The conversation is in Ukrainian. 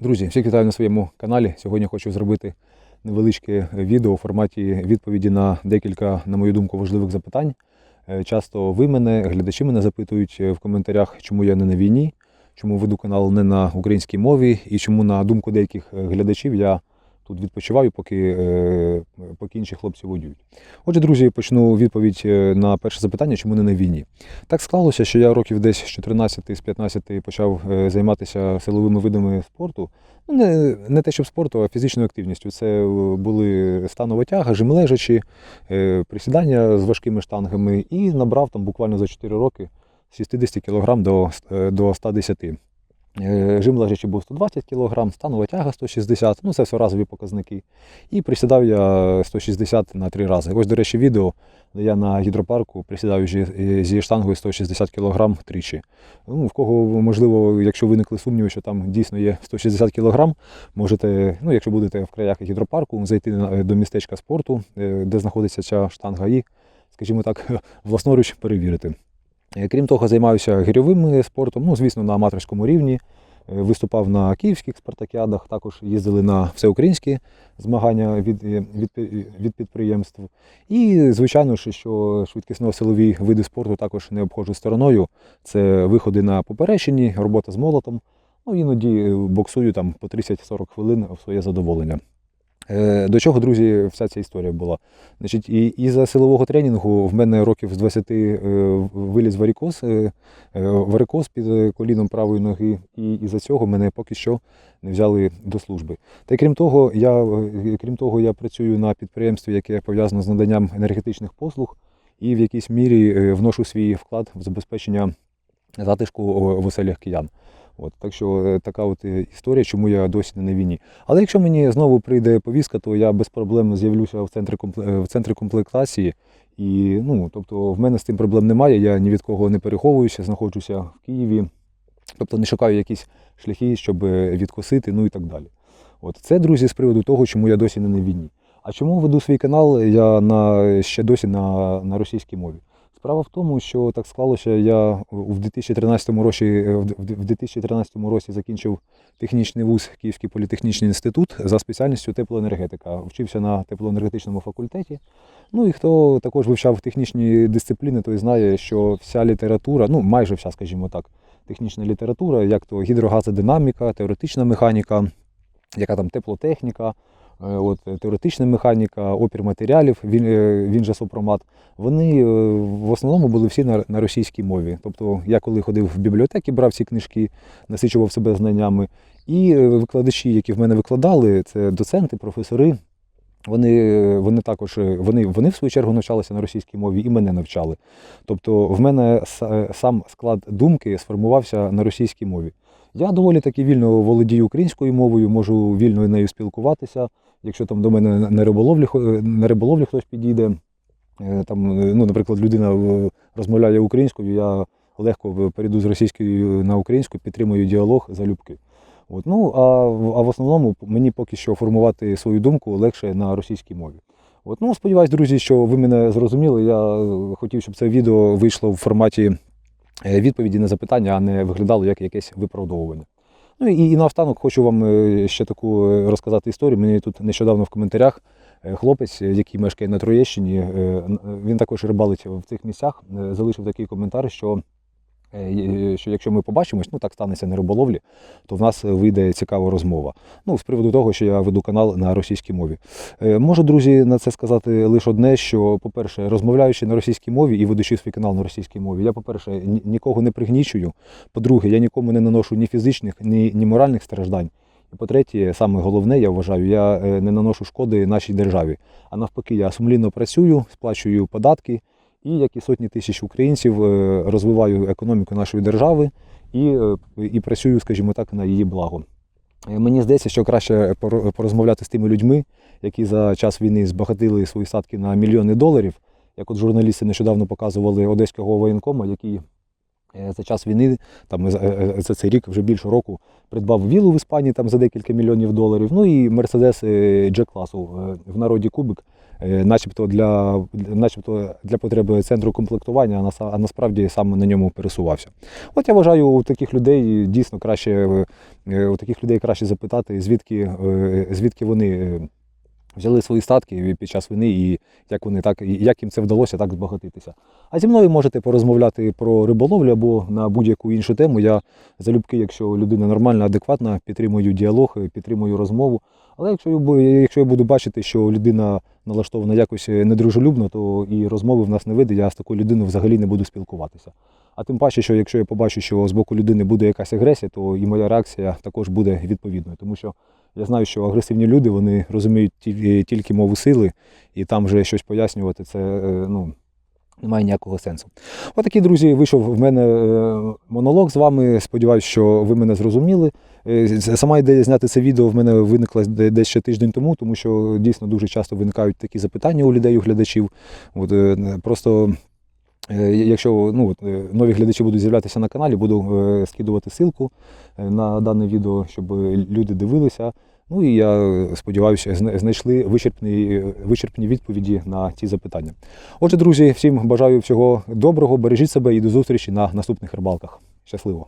Друзі, всіх вітаю на своєму каналі. Сьогодні хочу зробити невеличке відео у форматі відповіді на декілька, на мою думку, важливих запитань. Е, Часто ви мене, глядачі мене запитують е, в коментарях, чому я не на війні, чому веду канал не на українській мові і чому, на думку деяких е, глядачів, я тут відпочиваю, поки, е, поки інші хлопці воюють. Отже, друзі, почну відповідь е, на перше запитання, чому не на війні. Так склалося, що я років десь з 14 з 15 почав е, займатися силовими видами спорту. Ну, не, не те, щоб спорту, а фізичною активністю. Це були станова тяга, жим лежачі, е, присідання з важкими штангами і набрав там буквально за 4 роки з 60 кг до, до 110 Е, Жим лежачи був 120 кг, станова тяга 160 ну це все разові показники. І присідав я 160 на 3 рази. Ось, до речі, відео, де я на гідропарку присідаю зі- зі штангою 160 кг тричі. Ну, в кого, можливо, якщо виникли сумніви, що там дійсно є 160 кг, можете, ну, якщо будете в краях гідропарку, зайти до містечка спорту, е, де знаходиться ця штанга, і, скажімо так, власноруч перевірити. Е, Крім того, займаюся гірьовим е, спортом, ну, звісно, на аматорському рівні. Е, Виступав на київських спартакіадах, також їздили на всеукраїнські змагання від, від, від підприємств. І, звичайно що швидкісно-силові види спорту також не обходжу стороною. Це виходи на поперечині, робота з молотом. Ну, іноді боксую там по 30-40 хвилин в своє задоволення. Е, До чого, друзі, вся ця історія була? Значить, і, і за силового тренінгу в мене років з 20 е, виліз варикоз, е, варикоз під коліном правої ноги, і із-за цього мене поки що не взяли до служби. Та крім того, я, крім того, я працюю на підприємстві, яке пов'язано з наданням енергетичних послуг, і в якійсь мірі вношу свій вклад в забезпечення затишку в оселях киян. От, так що е, така от е, історія, чому я досі не на війні. Але якщо мені знову прийде повістка, то я без проблем з'явлюся в центрі, е, в центрі комплектації. І, ну, тобто, в мене з цим проблем немає, я ні від кого не переховуюся, знаходжуся в Києві. Тобто не шукаю якісь шляхи, щоб відкосити, ну і так далі. От це, друзі, з приводу того, чому я досі не на війні. А чому веду свій канал я на, ще досі на, на російській мові? Справа в тому, що так склалося, я в 2013 році, е, в 2013 році закінчив технічний вуз Київський політехнічний інститут за спеціальністю теплоенергетика. Вчився на теплоенергетичному факультеті. Ну і хто також вивчав технічні дисципліни, той знає, що вся література, ну майже вся, скажімо так, технічна література, як то гідрогазодинаміка, теоретична механіка, яка там теплотехніка, от, е, теоретична механіка, опір матеріалів, він, е, він же сопромат, вони е, в основному були всі на, на російській мові. Тобто я коли ходив в бібліотеки, брав ці книжки, насичував себе знаннями. І е, викладачі, які в мене викладали, це доценти, професори. Вони, е, вони також е, вони, вони в свою чергу навчалися на російській мові і мене навчали. Тобто в мене е, сам склад думки сформувався на російській мові. Я доволі таки вільно володію українською мовою, можу вільно нею спілкуватися. Якщо там до мене на- риболовлі, на риболовлі хтось підійде, е, там, е, ну, наприклад, людина е, розмовляє українською, я легко перейду з російської на українську, підтримую діалог залюбки. От, ну, а, а в основному мені поки що формувати свою думку легше на російській мові. От, ну, сподіваюсь, друзі, що ви мене зрозуміли. Я хотів, щоб це відео вийшло в форматі відповіді на запитання, а не виглядало як якесь виправдовування. Ну і, і наостанок хочу вам е, ще таку е, розказати історію. Мені тут нещодавно в коментарях е, хлопець, е, який мешкає на Троєщині, е, е, він також рибалить в цих місцях, е, залишив такий коментар, що. Е, є- Що якщо ми побачимось, ну так станеться на риболовлі, то в нас вийде цікава розмова. Ну, з приводу того, що я веду канал на російській мові. Е, Можу, друзі, на це сказати лише одне: що, по-перше, розмовляючи на російській мові і ведучи свій канал на російській мові, я, по-перше, нікого не пригнічую. По-друге, я нікому не наношу ні фізичних, ні, ні моральних страждань. І по-третє, саме головне, я вважаю, я е, не наношу шкоди нашій державі. А навпаки, я сумлінно працюю, сплачую податки і, як і сотні тисяч українців, е, розвиваю економіку нашої держави і, е, і працюю, скажімо так, на її благо. Е, Мені здається, що краще порозмовляти з тими людьми, які за час війни збагатили свої статки на мільйони доларів. Як от журналісти нещодавно показували одеського воєнкома, який за час війни, там за цей рік вже більше року, придбав вілу в Іспанії там за декілька мільйонів доларів. Ну і Мерседес G класу в народі Кубик начебто для, начебто для потреби центру комплектування, а, насправді саме на ньому пересувався. От я вважаю, у таких людей дійсно краще е, е, у таких людей краще запитати, звідки, е, звідки вони. Взяли свої статки під час війни і як вони так, як їм це вдалося так збагатитися. А зі мною можете порозмовляти про риболовлю або на будь-яку іншу тему. Я залюбки, якщо людина нормальна, адекватна, підтримую діалог, підтримую розмову. Але якщо якщо я буду бачити, що людина налаштована якось недружелюбно, то і розмови в нас не вийде, я з такою людиною взагалі не буду спілкуватися. А тим паче, що якщо я побачу, що з боку людини буде якась агресія, то і моя реакція також буде відповідною. Тому що я знаю, що агресивні люди вони розуміють ті- тільки мову сили, і там вже щось пояснювати, це е, ну, немає ніякого сенсу. Отакий, друзі, вийшов в мене е, монолог з вами. Сподіваюсь, що ви мене зрозуміли. Е, Сама ідея зняти це відео в мене виникла де- десь ще тиждень тому, тому що дійсно дуже часто виникають такі запитання у людей, у глядачів. От, е, просто Е, Якщо ну, е, нові глядачі будуть з'являтися на каналі, буду е, скидувати ссылку е, на дане відео, щоб е, люди дивилися. Ну і я е, сподіваюся, знайшли вичерпні, е, вичерпні відповіді на ці запитання. Отже, друзі, всім бажаю всього доброго, бережіть себе і до зустрічі на наступних рибалках. Щасливо!